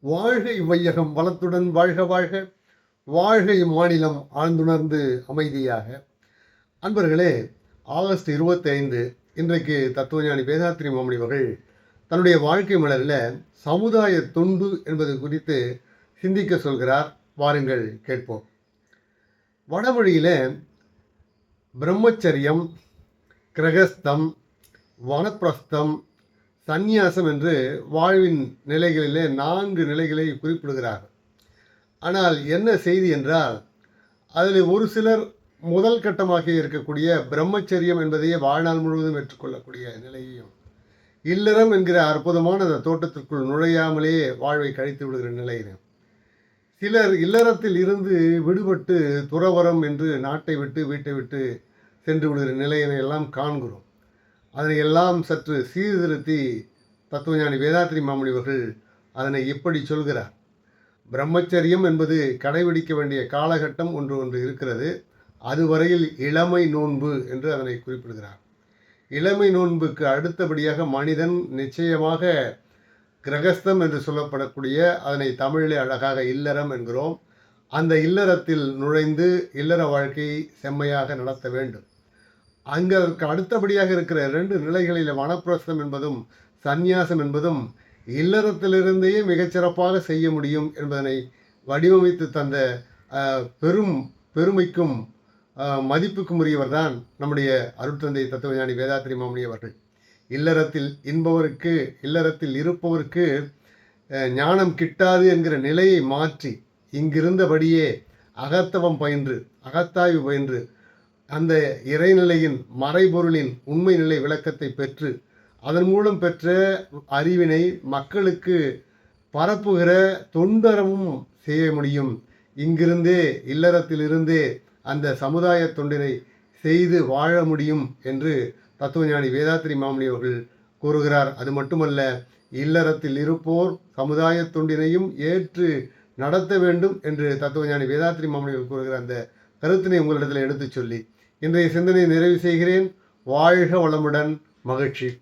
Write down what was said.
வாழ்க இவ்வையகம் வளத்துடன் வாழ்க வாழ்க. வாழ்க இம்மாநிலம் ஆழ்ந்துணர்ந்து அமைதியாக. அன்பர்களே ஆகஸ்ட் இருபத்தைந்து இன்றைக்கு தத்துவஞானி வேதாத்ரி மாமணி அவர்கள் தன்னுடைய வாழ்க்கை மலரில் சமுதாய தொண்டு என்பது குறித்து சிந்திக்க சொல்கிறார். வாருங்கள் கேட்போம். வடமொழியில் பிரம்மச்சரியம் கிரகஸ்தம் வனப்பிரஸ்தம் சந்நியாசம் என்று வாழ்வின் நிலைகளிலே நான்கு நிலைகளை குறிப்பிடுகிறார். ஆனால் என்ன செய்தி என்றால் அதில் ஒரு சிலர் முதல் கட்டமாக இருக்கக்கூடிய பிரம்மச்சரியம் என்பதையே வாழ்நாள் முழுவதும் ஏற்றுக்கொள்ளக்கூடிய நிலையையும் இல்லறம் என்கிற அற்புதமான அந்த தோட்டத்திற்குள் நுழையாமலேயே வாழ்வை கழித்து விடுகிற நிலையிலும் சிலர் இல்லறத்தில் இருந்து விடுபட்டு துறவரம் என்று நாட்டை விட்டு வீட்டை விட்டு சென்று விடுகிற நிலையினை எல்லாம் காண்கிறோம். அதனை எல்லாம் சற்று சீர்திருத்தி தத்துவஞானி வேதாத்திரி மாமுனிவர்கள் அதனை எப்படி சொல்கிறார்? பிரம்மச்சரியம் என்பது கடைபிடிக்க வேண்டிய காலகட்டம் ஒன்று ஒன்று இருக்கிறது. அதுவரையில் இளமை நோன்பு என்று அதனை குறிப்பிடுகிறார். இளமை நோன்புக்கு அடுத்தபடியாக மனிதன் நிச்சயமாக கிரகஸ்தம் என்று சொல்லப்படக்கூடிய அதனை தமிழிலே அழகாக இல்லறம் என்கிறோம். அந்த இல்லறத்தில் நுழைந்து இல்லற வாழ்க்கையை செம்மையாக நடத்த வேண்டும். அங்கே அடுத்தபடியாக இருக்கிற ரெண்டு நிலைகளில் வனப்பிரஸ்தம் என்பதும் சந்நியாசம் என்பதும் இல்லறத்திலிருந்தே மிகச்சிறப்பாக செய்ய முடியும் என்பதனை வடிவமைத்து தந்த பெரும் பெருமைக்கும் மதிப்புக்கும் உரியவர் தான் நம்முடைய அருட்தந்தை தத்துவஞானி வேதாத்திரி மாமணி அவர்கள். இல்லறத்தில் இன்பவருக்கு இல்லறத்தில் இருப்பவருக்கு ஞானம் கிட்டாது என்கிற நிலையை மாற்றி இங்கிருந்தபடியே அகத்தவம் பயின்று அகத்தாய்வு பயின்று அந்த இறைநிலையின் மறைபொருளின் உண்மை நிலை விளக்கத்தை பெற்று அதன் மூலம் பெற்ற அறிவினை மக்களுக்கு பரப்புகிற தொண்டரமும் செய்ய முடியும். இங்கிருந்தே இல்லறத்திலிருந்தே அந்த சமுதாய தொண்டினை செய்து வாழ முடியும் என்று தத்துவஞானி வேதாத்திரி மாமணி அவர்கள் கூறுகிறார். அது மட்டுமல்ல இல்லறத்தில் இருப்போர் சமுதாய தொண்டினையும் ஏற்று நடத்த வேண்டும் என்று தத்துவஞானி வேதாத்திரி மாமணி அவர்கள் கூறுகிற அந்த கருத்தினை உங்களிடத்தில் எடுத்துச் சொல்லி இன்றைய சிந்தனையை நிறைவு செய்கிறேன். வாழ்க வளமுடன் மகிழ்ச்சி.